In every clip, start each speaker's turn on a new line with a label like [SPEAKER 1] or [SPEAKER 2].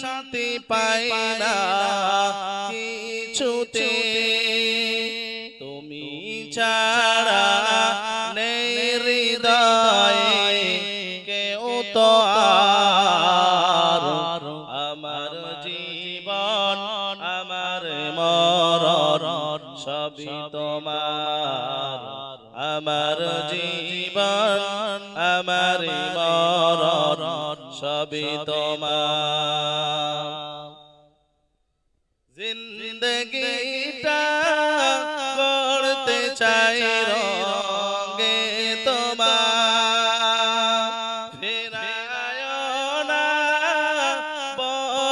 [SPEAKER 1] শান্তি পাই না। কিছুতে তুমি ছাড়া নেই হৃদয়ে, কেউ তো আমার জীবন, আমার মরণ, সবই তোমার। আমার জীবন, আমার মরণ, সবই তোমার।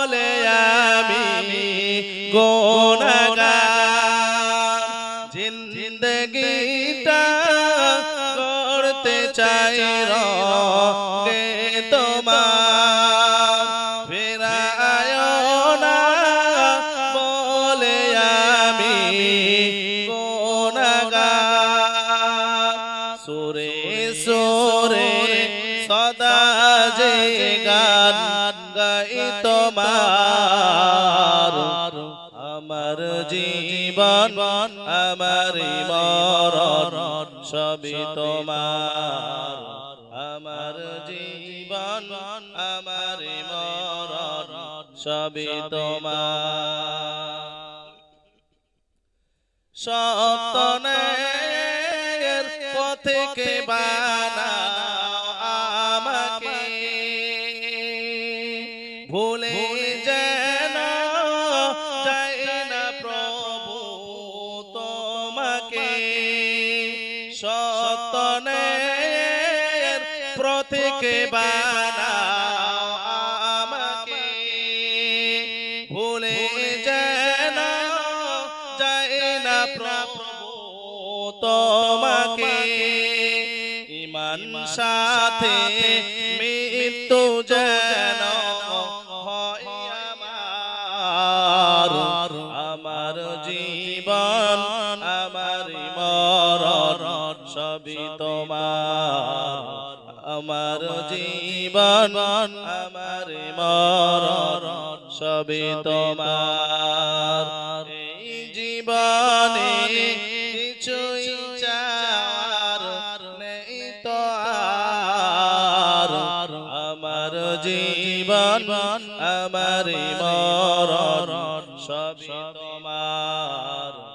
[SPEAKER 1] বলে আমি গোনাগার জিন্দগিটা করতে চাই রঙে তোমার। ফেরায় না বলে আমি গোনাগার সুরে সুরে সদা যে গান গাই তোমার। আমার জীবন, আমার মরণ সবই তোমার। আমার জীবন, আমার মরণ সবই তোমার। সপ্তনের পথে কে বানাও আমাকে ভুলে যেন যাই না প্রভু তোমাকে। সপ্তনের পথে কে বানাও আমাকে। ভুলে যেন যায় না প্রভু তোমাকে। ইমান সাথে মৃত্যু মরণ সবই তোমার। আমার জীবন আমার মরণ সবই তোমার। এই জীবনে কিছুই চাওয়ার নেই তো আর। আমার জীবন আমার মরণ সবই তোমার।